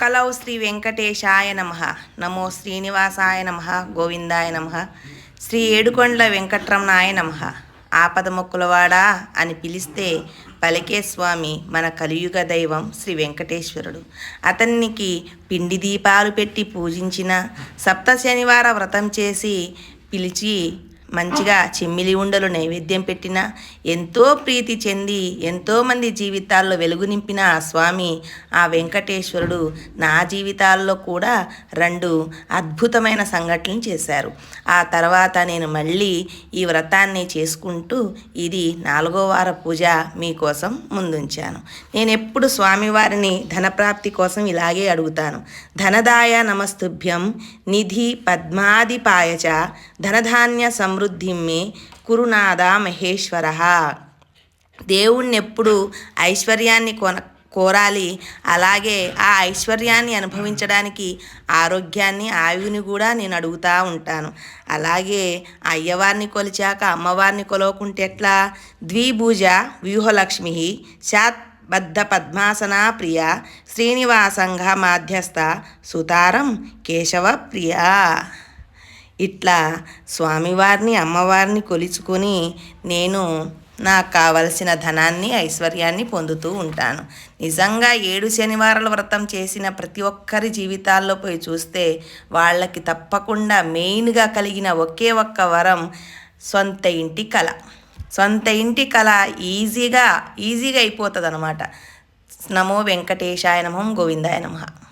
కలౌ శ్రీ వెంకటేశాయ నమ. నమో శ్రీనివాసాయ నమ. గోవిందాయ నమ. శ్రీ ఏడుకొండల వెంకట్రమణాయ నమ. ఆపద మొక్కులవాడా అని పిలిస్తే పలికే స్వామి మన కలియుగ దైవం శ్రీ వెంకటేశ్వరుడు. అతనికి పిండి దీపాలు పెట్టి పూజించిన సప్త శనివార వ్రతం చేసి పిలిచి మంచిగా చిమ్మిలి ఉండలు నైవేద్యం పెట్టిన ఎంతో ప్రీతి చెంది ఎంతోమంది జీవితాల్లో వెలుగు నింపిన ఆ స్వామి ఆ వెంకటేశ్వరుడు నా జీవితాల్లో కూడా రెండు అద్భుతమైన సంఘటనలు చేశారు. ఆ తర్వాత నేను మళ్ళీ ఈ వ్రతాన్ని చేసుకుంటూ ఇది నాలుగో వార పూజ మీకోసం ముందుంచాను. నేను ఎప్పుడు స్వామివారిని ధనప్రాప్తి కోసం ఇలాగే అడుగుతాను. ధనదాయ నమస్తుభ్యం నిధి పద్మాదిపాయచ ధనధాన్య సమృద్ధి మే కురునాథ మహేశ్వర. దేవుణ్ణి ఎప్పుడు ఐశ్వర్యాన్ని కొన కోరాలి. అలాగే ఆ ఐశ్వర్యాన్ని అనుభవించడానికి ఆరోగ్యాన్ని ఆయువుని కూడా నేను అడుగుతూ ఉంటాను. అలాగే అయ్యవారిని కొలిచాక అమ్మవారిని కొలవకుంటే ఎట్లా? ద్విభుజ వ్యూహలక్ష్మి శాత్ బద్ధ పద్మాసన ప్రియ శ్రీనివాసంఘ మాధ్యస్థ సుతారం కేశవ ప్రియ. ఇట్లా స్వామివారిని అమ్మవారిని కొలుచుకొని నేను నాకు కావలసిన ధనాన్ని ఐశ్వర్యాన్ని పొందుతూ ఉంటాను. నిజంగా ఏడు శనివారాల వ్రతం చేసిన ప్రతి ఒక్కరి జీవితాల్లో పోయి చూస్తే వాళ్ళకి తప్పకుండా మెయిన్గా కలిగిన ఒకే ఒక్క వరం సొంత ఇంటి కళ. సొంత ఇంటి కళ ఈజీగా ఈజీగా అయిపోతుంది అనమాట నమో వెంకటేశాయ నమం గోవిందాయ నమః.